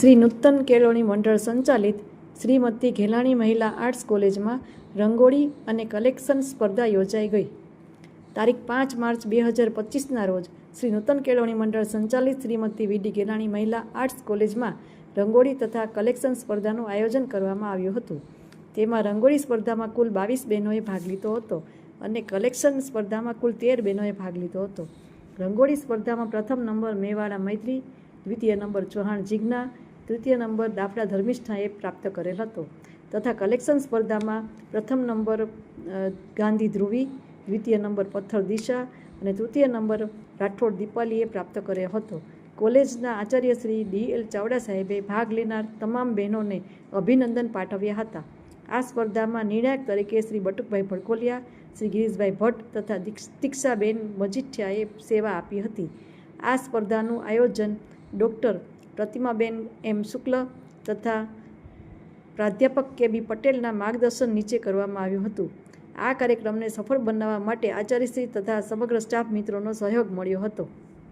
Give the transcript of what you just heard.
શ્રી નૂતન કેળવણી મંડળ સંચાલિત શ્રીમતી ઘેલાણી મહિલા આર્ટ્સ કોલેજમાં રંગોળી અને કલેક્શન સ્પર્ધા યોજાઈ ગઈ. તારીખ પાંચ માર્ચ બે હજાર પચીસના રોજ શ્રી નૂતન કેળવણી મંડળ સંચાલિત શ્રીમતી વીડી ગેલાણી મહિલા આર્ટ્સ કોલેજમાં રંગોળી તથા કલેક્શન સ્પર્ધાનું આયોજન કરવામાં આવ્યું હતું. તેમાં રંગોળી સ્પર્ધામાં કુલ બાવીસ બહેનોએ ભાગ લીધો હતો અને કલેક્શન સ્પર્ધામાં કુલ તેર બહેનોએ ભાગ લીધો હતો. રંગોળી સ્પર્ધામાં પ્રથમ નંબર મેવાડા મૈત્રી, દ્વિતીય નંબર ચૌહાણ જીજ્ઞા તૃતીય નંબર દાફડા ધર્મિષ્ઠાએ પ્રાપ્ત કરેલ હતો તથા કલેક્શન સ્પર્ધામાં પ્રથમ નંબર ગાંધી ધ્રુવી, દ્વિતીય નંબર પથ્થર દિશા અને તૃતીય નંબર રાઠોડ દીપાલીએ પ્રાપ્ત કર્યો હતો. કોલેજના આચાર્ય શ્રી ડી એલ ચાવડા સાહેબે ભાગ લેનાર તમામ બહેનોને અભિનંદન પાઠવ્યા હતા. આ સ્પર્ધામાં નિર્ણાયક તરીકે શ્રી બટુકભાઈ ભડકોલિયા, શ્રી ગિરીશભાઈ ભટ્ટ તથા દીક્ષાબેન મજીઠિયાએ સેવા આપી હતી. આ સ્પર્ધાનું આયોજન ડૉક્ટર પ્રતિમાબેન એમ શુક્લ તથા પ્રાધ્યાપક કે બી પટેલના માર્ગદર્શન નીચે કરવામાં આવ્યું હતું. આ કાર્યક્રમને સફળ બનાવવા માટે આચાર્યશ્રી તથા સમગ્ર સ્ટાફ મિત્રોનો સહયોગ મળ્યો હતો.